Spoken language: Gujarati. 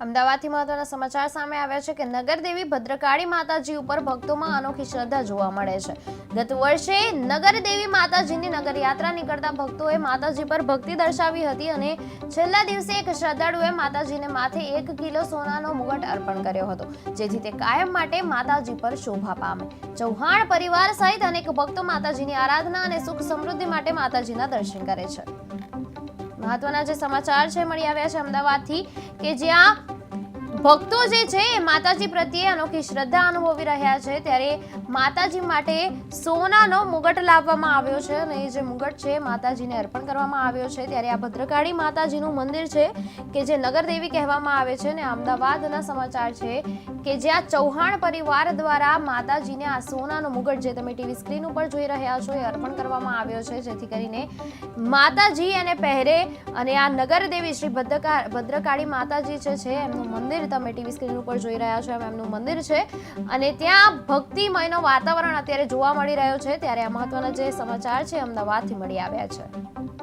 અમદાવાદથી મહત્વના સમાચાર સામે આવ્યા છે કે નગરદેવી ભદ્રકાળી માતાજી ઉપર ભક્તોમાં અનોખી શ્રદ્ધા જોવા મળે છે. ગત વર્ષે નગરદેવી માતાજીની નગર યાત્રા નીકળતા ભક્તોએ માતાજી પર ભક્તિ દર્શાવી હતી અને છેલ્લા દિવસે એક શ્રદ્ધાળુએ માતાજીને માથે એક કિલો સોનાનો મુગટ અર્પણ કર્યો હતો, જેથી તે કાયમ માટે માતાજી પર શોભા પામે. ચૌહાણ પરિવાર સહિત અનેક ભક્તો માતાજીની આરાધના અને સુખ સમૃદ્ધિ માટે માતાજીના દર્શન કરે છે. મહત્વના જે સમાચાર છે મળી આવ્યા છે અમદાવાદથી કે જ્યાં ભક્તો જે છે, એ માતાજી પ્રત્યે અનોખી શ્રદ્ધા અનુભવી રહ્યા છે. ત્યારે માતાજી માટે સોનાનો મુગટ લાવવામાં આવ્યો છે અને એ જે મુગટ છે માતાજીને અર્પણ કરવામાં આવ્યો છે. ત્યારે આ ભદ્રકાળી માતાજીનું મંદિર છે, કે જે નગરદેવી કહેવામાં આવે છે અને અમદાવાદના સમાચાર છે કે જ્યાં ચૌહાણ પરિવાર દ્વારા માતાજીને આ સોનાનો મુગટ જે તમે ટીવી સ્ક્રીન ઉપર જોઈ રહ્યા છો, એ અર્પણ કરવામાં આવ્યો છે. જેથી કરીને માતાજી એને પહેરે અને આ નગરદેવી શ્રી ભદ્રકા, ભદ્રકાળી માતાજી છે, એમનું મંદિર તમે ટીવી સ્ક્રીન ઉપર જોઈ રહ્યા છો એમ એમનું મંદિર છે. અને ત્યાં ભક્તિમયનો વાતાવરણ અત્યારે જોવા મળી રહ્યો છે. ત્યારે આ મહત્વના જે સમાચાર છે, અમદાવાદથી મળી આવ્યા છે.